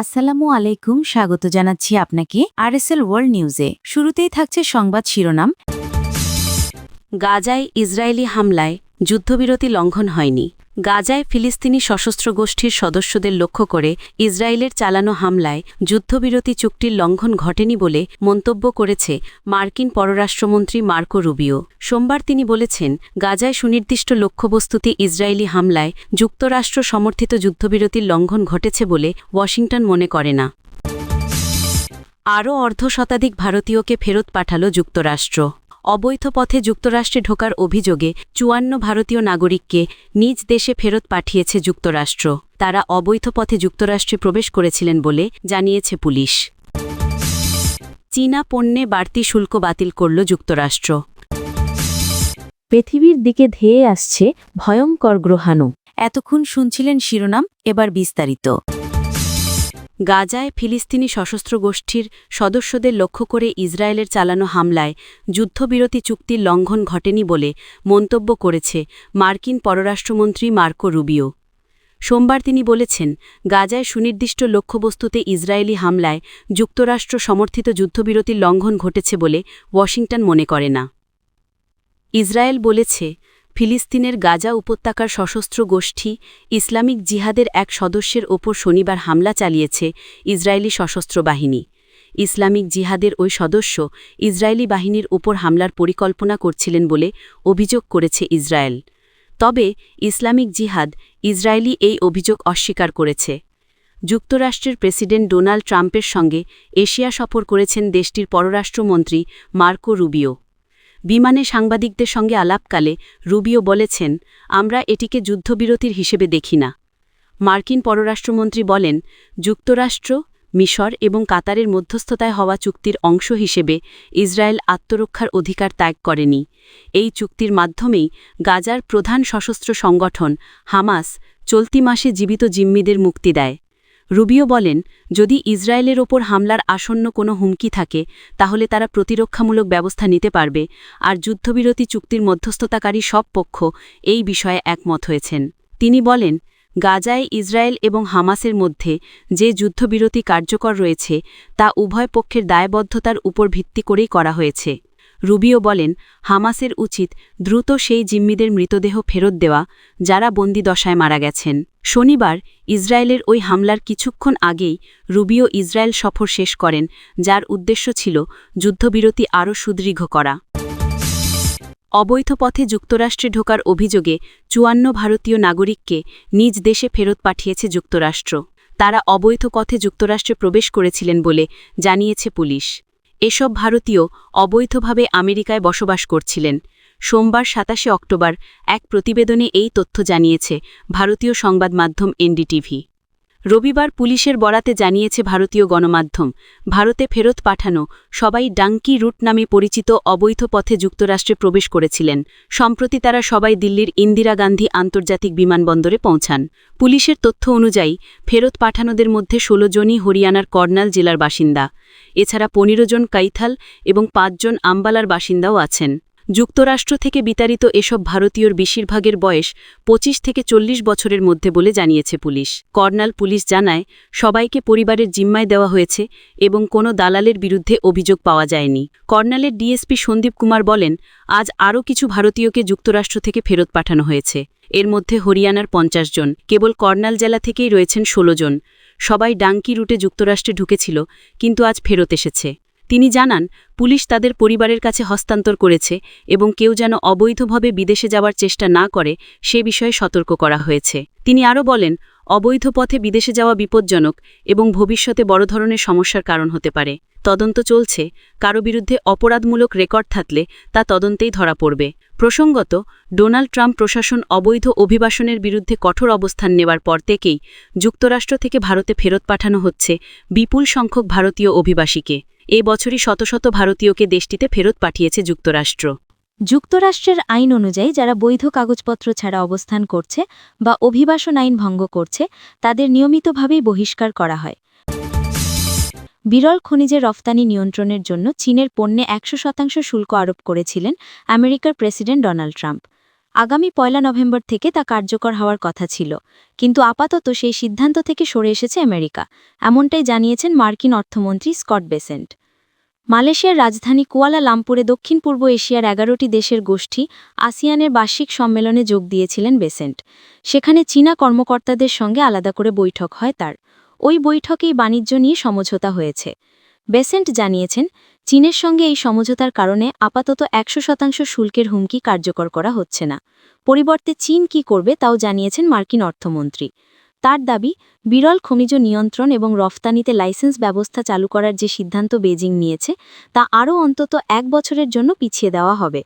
আসসালামু আলাইকুম, স্বাগত জানাচ্ছি আপনাকে আর এস এল ওয়ার্ল্ড নিউজে। শুরুতেই থাকছে সংবাদ শিরোনাম। গাজায় ইসরায়েলি হামলায় যুদ্ধবিরতি লঙ্ঘন হয়নি। গাজায় ফিলিস্তিনি সশস্ত্র গোষ্ঠীর সদস্যদের লক্ষ্য করে ইসরায়েলের চালানো হামলায় যুদ্ধবিরতি চুক্তির লঙ্ঘন ঘটেনি বলে মন্তব্য করেছে মার্কিন পররাষ্ট্রমন্ত্রী মার্কো রুবিও। সোমবার তিনি বলেছেন, গাজায় সুনির্দিষ্ট লক্ষ্যবস্তুতে ইসরায়েলি হামলায় যুক্তরাষ্ট্র সমর্থিত যুদ্ধবিরতির লঙ্ঘন ঘটেছে বলে ওয়াশিংটন মনে করে না। আরও অর্ধশতাধিক ভারতীয়কে ফেরত পাঠাল যুক্তরাষ্ট্র। অবৈধ পথে যুক্তরাষ্ট্রে ঢোকার অভিযোগে চুয়ান্ন ভারতীয় নাগরিককে নিজ দেশে ফেরত পাঠিয়েছে যুক্তরাষ্ট্র। তারা অবৈধ পথে যুক্তরাষ্ট্রে প্রবেশ করেছিলেন বলে জানিয়েছে পুলিশ। চীনা পণ্যে বাড়তি শুল্ক বাতিল করল যুক্তরাষ্ট্র। পৃথিবীর দিকে ধেয়ে আসছে ভয়ঙ্কর গ্রহাণু। এতক্ষণ শুনছিলেন শিরোনাম, এবার বিস্তারিত। গাজায় ফিলিস্তিনি সশস্ত্র গোষ্ঠীর সদস্যদের লক্ষ্য করে ইসরায়েলের চালানো হামলায় যুদ্ধবিরতি চুক্তির লঙ্ঘন ঘটেনি বলে মন্তব্য করেছে মার্কিন পররাষ্ট্রমন্ত্রী মার্কো রুবিও। সোমবার তিনি বলেছেন, গাজায় সুনির্দিষ্ট লক্ষ্যবস্তুতে ইসরায়েলি হামলায় যুক্তরাষ্ট্র সমর্থিত যুদ্ধবিরতির লঙ্ঘন ঘটেছে বলে ওয়াশিংটন মনে করে না। ইসরায়েল বলেছে ফিলিস্তিনের গাজা উপত্যকার সশস্ত্র গোষ্ঠী ইসলামিক জিহাদের এক সদস্যের ওপর শনিবার হামলা চালিয়েছে ইসরায়েলি সশস্ত্র বাহিনী। ইসলামিক জিহাদের ওই সদস্য ইসরায়েলি বাহিনীর ওপর হামলার পরিকল্পনা করছিলেন বলে অভিযোগ করেছে ইসরায়েল। তবে ইসলামিক জিহাদ ইসরায়েলি এই অভিযোগ অস্বীকার করেছে। যুক্তরাষ্ট্রের প্রেসিডেন্ট ডোনাল্ড ট্রাম্পের সঙ্গে এশিয়া সফর করেছেন দেশটির পররাষ্ট্রমন্ত্রী মার্কো রুবিও। বিমানে সাংবাদিকদের সঙ্গে আলাপকালে রুবিও বলেছেন, আমরা এটিকে যুদ্ধবিরতির হিসেবে দেখি না। মার্কিন পররাষ্ট্রমন্ত্রী বলেন, যুক্তরাষ্ট্র, মিশর এবং কাতারের মধ্যস্থতায় হওয়া চুক্তির অংশ হিসেবে ইসরায়েল আত্মরক্ষার অধিকার ত্যাগ করেনি। এই চুক্তির মাধ্যমেই গাজার প্রধান সশস্ত্র সংগঠন হামাস চলতি মাসে জীবিত জিম্মিদের মুক্তি দেয়। রুবিও বলেন, যদি ইসরায়েলের ওপর হামলার আসন্ন কোনো হুমকি থাকে, তাহলে তারা প্রতিরক্ষামূলক ব্যবস্থা নিতে পারবে, আর যুদ্ধবিরতি চুক্তির মধ্যস্থতাকারী সব পক্ষ এই বিষয়ে একমত হয়েছেন। তিনি বলেন, গাজায় ইসরায়েল এবং হামাসের মধ্যে যে যুদ্ধবিরতি কার্যকর রয়েছে, তা উভয় পক্ষের দায়বদ্ধতার উপর ভিত্তি করেই করা হয়েছে। রুবিও বলেন, হামাসের উচিত দ্রুত সেই জিম্মিদের মৃতদেহ ফেরত দেওয়া যারা বন্দিদশায় মারা গেছেন। শনিবার ইসরায়েলের ওই হামলার কিছুক্ষণ আগেই রুবিও ইসরায়েল সফর শেষ করেন, যার উদ্দেশ্য ছিল যুদ্ধবিরতি আরও সুদৃঢ় করা। অবৈধ পথে যুক্তরাষ্ট্রে ঢোকার অভিযোগে চুয়ান্ন ভারতীয় নাগরিককে নিজ দেশে ফেরত পাঠিয়েছে যুক্তরাষ্ট্র। তারা অবৈধ পথে যুক্তরাষ্ট্রে প্রবেশ করেছিলেন বলে জানিয়েছে পুলিশ। এসব ভারতীয় অবৈধভাবে আমেরিকায় বসবাস করছিলেন। সোমবার সাতাশে অক্টোবর এক প্রতিবেদনে এই তথ্য জানিয়েছে ভারতীয় সংবাদ মাধ্যম এনডিটিভি। রবিবার পুলিশের বরাতে জানিয়েছে ভারতীয় গণমাধ্যম, ভারতে ফেরত পাঠানো সবাই ডাঙ্কি রুট নামে পরিচিত অবৈধ পথে যুক্তরাষ্ট্রে প্রবেশ করেছিলেন। সম্প্রতি তারা সবাই দিল্লির ইন্দিরা গান্ধী আন্তর্জাতিক বিমানবন্দরে পৌঁছান। পুলিশের তথ্য অনুযায়ী, ফেরত পাঠানোদের মধ্যে ষোলো জনই হরিয়ানার কর্নাল জেলার বাসিন্দা। এছাড়া পনেরো জন কাইথাল এবং পাঁচজন আম্বালার বাসিন্দাও আছেন। যুক্তরাষ্ট্র থেকে বিতাড়িত এসব ভারতীয়র বেশিরভাগের বয়স ২৫ থেকে চল্লিশ বছরের মধ্যে বলে জানিয়েছে পুলিশ। কর্নাল পুলিশ জানায়, সবাইকে পরিবারের জিম্মায় দেওয়া হয়েছে এবং কোনো দালালের বিরুদ্ধে অভিযোগ পাওয়া যায়নি। কর্নালের ডিএসপি সন্দীপ কুমার বলেন, আজ আরও কিছু ভারতীয়কে যুক্তরাষ্ট্র থেকে ফেরত পাঠানো হয়েছে। এর মধ্যে হরিয়ানার পঞ্চাশ জন, কেবল কর্নাল জেলা থেকেই রয়েছেন ১৬ জন। সবাই ডাঙ্কি রুটে যুক্তরাষ্ট্রে ঢুকেছিল, কিন্তু আজ ফেরত এসেছে। তিনি জানান পুলিশ তাদের পরিবারের কাছে হস্তান্তর করেছে এবং কেউ যেন অবৈধভাবে বিদেশে যাওয়ার চেষ্টা না করে সে বিষয়ে সতর্ক করা হয়েছে। তিনি আরও বলেন, অবৈধ পথে বিদেশে যাওয়া বিপজ্জনক এবং ভবিষ্যতে বড় ধরনের সমস্যার কারণ হতে পারে। তদন্ত চলছে, কারও বিরুদ্ধে অপরাধমূলক রেকর্ড থাকলে তা তদন্তেই ধরা পড়বে। প্রসঙ্গত, ডোনাল্ড ট্রাম্প প্রশাসন অবৈধ অভিবাসনের বিরুদ্ধে কঠোর অবস্থান নেওয়ার পর থেকেই যুক্তরাষ্ট্র থেকে ভারতে ফেরত পাঠানো হচ্ছে বিপুল সংখ্যক ভারতীয় অভিবাসীকে। এ বছরই শত শত ভারতীয়কে দেশটিতে ফেরত পাঠিয়েছে যুক্তরাষ্ট্র। যুক্তরাষ্ট্রের আইন অনুযায়ী যারা বৈধ কাগজপত্র ছাড়া অবস্থান করছে বা অভিবাসন আইন ভঙ্গ করছে, তাদের নিয়মিতভাবেই বহিষ্কার করা হয়। বিরল খনিজের রফতানি নিয়ন্ত্রণের জন্য চীনের পণ্যে একশো শতাংশ শুল্ক আরোপ করেছিলেন আমেরিকার প্রেসিডেন্ট ডোনাল্ড ট্রাম্প। আগামী পয়লা নভেম্বর থেকে তা কার্যকর হওয়ার কথা ছিল, কিন্তু আপাতত সেই সিদ্ধান্ত থেকে সরে এসেছে আমেরিকা, এমনটাই জানিয়েছেন মার্কিন অর্থমন্ত্রী স্কট বেসেন্ট। মালয়েশিয়ার রাজধানী কুয়ালা লামপুরে দক্ষিণ পূর্ব এশিয়ার এগারোটি দেশের গোষ্ঠী আসিয়ানের বার্ষিক সম্মেলনে যোগ দিয়েছিলেন বেসেন্ট। সেখানে চীনা কর্মকর্তাদের সঙ্গে আলাদা করে বৈঠক হয় তার। ওই বৈঠকেই বাণিজ্য নিয়ে সমঝোতা হয়েছে। বেসেন্ট জানিয়েছেন, চীনের সঙ্গে এই সমঝোতার কারণে আপাতত একশো শতাংশ শুল্কের হুমকি কার্যকর করা হচ্ছে না। পরিবর্তে চীন কি করবে তাও জানিয়েছেন মার্কিন অর্থমন্ত্রী। তার দাবি, বিরল খনিজ নিয়ন্ত্রণ এবং রফতানিতে লাইসেন্স ব্যবস্থা চালু করার যে সিদ্ধান্ত বেজিং নিয়েছে, তা আরও অন্তত এক বছরের জন্য পিছিয়ে দেওয়া হবে।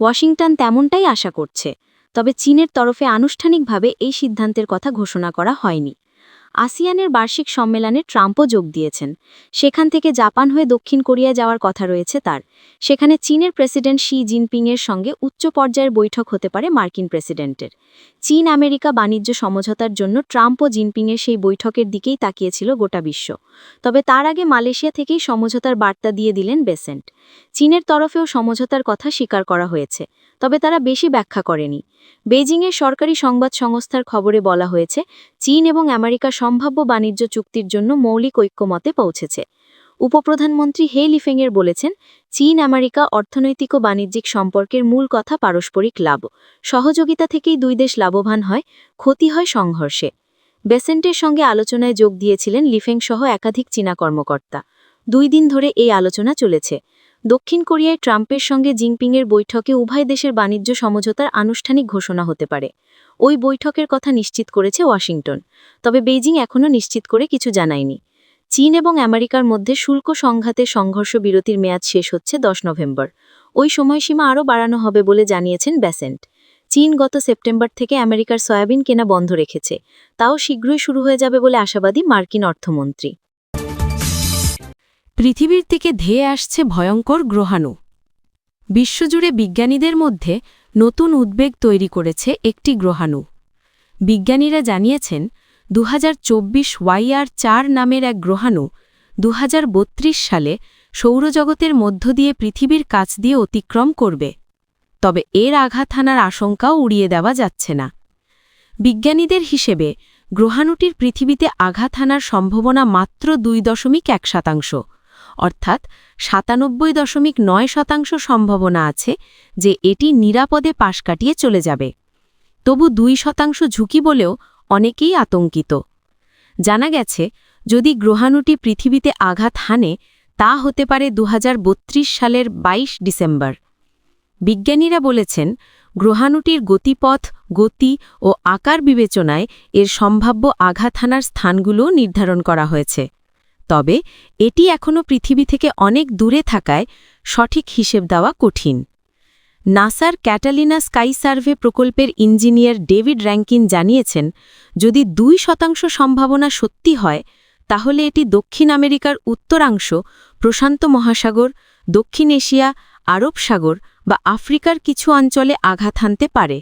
ওয়াশিংটন তেমনটাই আশা করছে, তবে চীনের তরফে আনুষ্ঠানিকভাবে এই সিদ্ধান্তের কথা ঘোষণা করা হয়নি। আসিয়ানের বার্ষিক সম্মেলনে ট্রাম্পও যোগ দিয়েছেন। সেখান থেকে জাপান হয়ে দক্ষিণ কোরিয়া যাওয়ার কথা রয়েছে তার। সেখানে চীনের প্রেসিডেন্ট শি জিনপিংয়ের সঙ্গে উচ্চ পর্যায়ের বৈঠক হতে পারে মার্কিন প্রেসিডেন্টের। চীন, আমেরিকা বাণিজ্য সমঝোতার জন্য ট্রাম্প ও জিনপিংয়ের সেই বৈঠকের দিকেই তাকিয়েছিল গোটা বিশ্ব। তবে তার আগে মালয়েশিয়া থেকেই সমঝোতার বার্তা দিয়ে দিলেন বেসেন্ট। চীনের তরফেও সমঝোতার কথা স্বীকার করা হয়েছে। তবে তারা বেশি ব্যাখ্যা করেনি। বেজিংয়ের সরকারি সংবাদ সংস্থার খবরে বলা হয়েছে, চীন এবং আমেরিকা সম্ভাব্য বাণিজ্য চুক্তির জন্য মৌলিক ঐক্যমতে পৌঁছেছে। উপপ্রধানমন্ত্রী হে লিফেংয়ের বলেছেন, চীন, আমেরিকা অর্থনৈতিক ও বাণিজ্যিক সম্পর্কের মূল কথা পারস্পরিক লাভ। সহযোগিতা থেকেই দুই দেশ লাভবান হয়, ক্ষতি হয় সংঘর্ষে। বেসেন্টের সঙ্গে আলোচনায় যোগ দিয়েছিলেন লিফেং সহ একাধিক চীনা কর্মকর্তা। দুই দিন ধরে এই আলোচনা চলেছে। দক্ষিণ কোরিয়ায় ট্রাম্পের সঙ্গে জিনপিংয়ের বৈঠকে উভয় দেশের বাণিজ্য সমঝোতার আনুষ্ঠানিক ঘোষণা হতে পারে। ওই বৈঠকের কথা নিশ্চিত করেছে ওয়াশিংটন, তবে বেইজিং এখনও নিশ্চিত করে কিছু জানায়নি। চীন এবং আমেরিকার মধ্যে শুল্ক সংঘাতের সংঘর্ষ বিরতির মেয়াদ শেষ হচ্ছে দশ নভেম্বর। ওই সময়সীমা আরও বাড়ানো হবে বলে জানিয়েছেন ব্যাসেন্ট। চীন গত সেপ্টেম্বর থেকে আমেরিকার সয়াবিন কেনা বন্ধ রেখেছে। তাও শীঘ্রই শুরু হয়ে যাবে বলে আশাবাদী মার্কিন অর্থমন্ত্রী। পৃথিবীর থেকে ধেয়ে আসছে ভয়ঙ্কর গ্রহাণু। বিশ্বজুড়ে বিজ্ঞানীদের মধ্যে নতুন উদ্বেগ তৈরি করেছে একটি গ্রহাণু। বিজ্ঞানীরা জানিয়েছেন দু ওয়াইআর চার নামের এক গ্রহাণু দু হাজার বত্রিশ সালে সৌরজগতের মধ্য দিয়ে পৃথিবীর কাছ দিয়ে অতিক্রম করবে। তবে এর আঘাত হানার আশঙ্কাও উড়িয়ে দেওয়া যাচ্ছে না। বিজ্ঞানীদের হিসেবে গ্রহাণুটির পৃথিবীতে আঘাত হানার সম্ভাবনা মাত্র দুই দশমিক এক শতাংশ। অর্থাৎ সাতানব্বই দশমিক নয় শতাংশ সম্ভাবনা আছে যে এটি নিরাপদে পাশ কাটিয়ে চলে যাবে। তবু দুই শতাংশ ঝুঁকি বলেও অনেকেই আতঙ্কিত। জানা গেছে, যদি গ্রহাণুটি পৃথিবীতে আঘাত হানে, তা হতে পারে দু হাজার বত্রিশ সালের ২২ ডিসেম্বর। বিজ্ঞানীরা বলেছেন, গ্রহাণুটির গতিপথ, গতি ও আকার বিবেচনায় এর সম্ভাব্য আঘাত হানার স্থানগুলোও নির্ধারণ করা হয়েছে। তবে এটি এখনও পৃথিবী থেকে অনেক দূরে থাকায় সঠিক হিসেব দেওয়া কঠিন। নাসার ক্যাটালিনা স্কাই সার্ভে প্রকল্পের ইঞ্জিনিয়ার ডেভিড র্যাঙ্কিন জানিয়েছেন, যদি দুই শতাংশ সম্ভাবনা সত্যি হয়, তাহলে এটি দক্ষিণ আমেরিকার উত্তরাংশ, প্রশান্ত মহাসাগর, দক্ষিণ এশিয়া, আরব সাগর বা আফ্রিকার কিছু অঞ্চলে আঘাত হানতে পারে।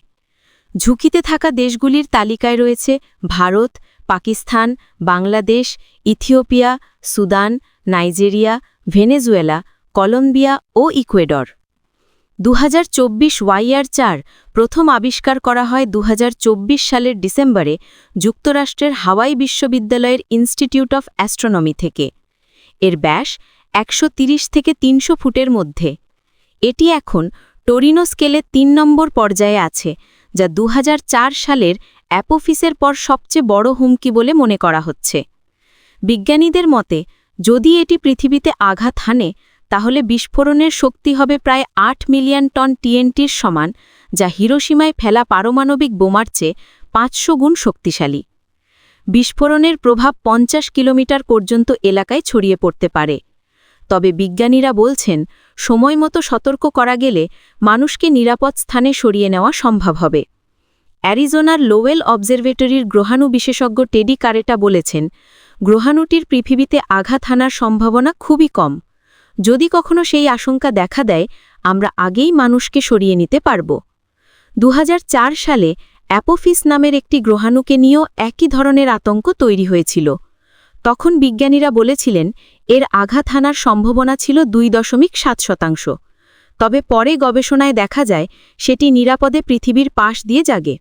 ঝুঁকিতে থাকা দেশগুলির তালিকায় রয়েছে Bharat Pakistan, Bangladesh, Ethiopia, Sudan, Nigeria, Venezuela, Colombia ও ইকুয়েডর। দু ওয়াইআর চার প্রথম আবিষ্কার করা হয় দু হাজার চব্বিশ সালের ডিসেম্বরে যুক্তরাষ্ট্রের হাওয়াই বিশ্ববিদ্যালয়ের ইনস্টিটিউট অফ অ্যাস্ট্রোনমি থেকে। এর ব্যাস একশো থেকে তিনশো ফুটের মধ্যে। এটি এখন টোরিনো স্কেলে তিন নম্বর পর্যায়ে আছে, যা দু হাজার চার সালের অ্যাপোফিসের পর সবচেয়ে বড় হুমকি বলে মনে করা হচ্ছে। বিজ্ঞানীদের মতে, যদি এটি পৃথিবীতে আঘাত হানে, তাহলে বিস্ফোরণের শক্তি হবে প্রায় আট মিলিয়ন টন টিএনটির সমান, যা হিরোসীমায় ফেলা পারমাণবিক বোমার চেয়ে পাঁচশো গুণ শক্তিশালী। বিস্ফোরণের প্রভাব পঞ্চাশ কিলোমিটার পর্যন্ত এলাকায় ছড়িয়ে পড়তে পারে। তবে বিজ্ঞানীরা বলছেন সময়মতো সতর্ক করা গেলে মানুষকে নিরাপদ স্থানে সরিয়ে নেওয়া সম্ভব হবে। অ্যারিজোনার লোয়েল অবজারভেটরির গ্রহাণু বিশেষজ্ঞ টেডি কারেটা বলেছেন, গ্রহাণুটির পৃথিবীতে আঘাত হানার সম্ভাবনা খুবই কম। যদি কখনো সেই আশঙ্কা দেখা দেয়, আমরা আগেই মানুষকে সরিয়ে নিতে পারব। দু হাজার চার সালে অ্যাপোফিস নামের একটি গ্রহাণুকে নিয়েও একই ধরনের আতঙ্ক তৈরি হয়েছিল। তখন বিজ্ঞানীরা বলেছিলেন, এর আঘাত হানার সম্ভাবনা ছিল দুই দশমিক সাত শতাংশ। তবে পরে গবেষণায় দেখা যায়, সেটি নিরাপদে পৃথিবীর পাশ দিয়ে জাগে।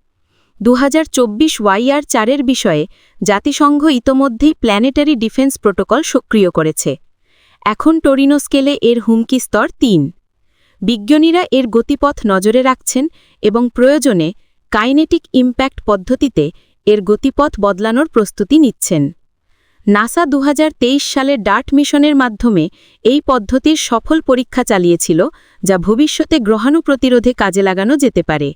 দু হাজার চব্বিশ ওয়াইআর চারের বিষয়ে জাতিসংঘ ইতোমধ্যেই প্ল্যানেটারি ডিফেন্স প্রোটোকল সক্রিয় করেছে। এখন টোরিনো স্কেলে এর হুমকি স্তর তিন। বিজ্ঞানীরা এর গতিপথ নজরে রাখছেন এবং প্রয়োজনে কাইনেটিক ইম্প্যাক্ট পদ্ধতিতে এর গতিপথ বদলানোর প্রস্তুতি নিচ্ছেন। নাসা দু হাজার তেইশ সালে ডার্ট মিশনের মাধ্যমে এই পদ্ধতির সফল পরীক্ষা চালিয়েছিল, যা ভবিষ্যতে গ্রহাণু প্রতিরোধে কাজে লাগানো যেতে পারে।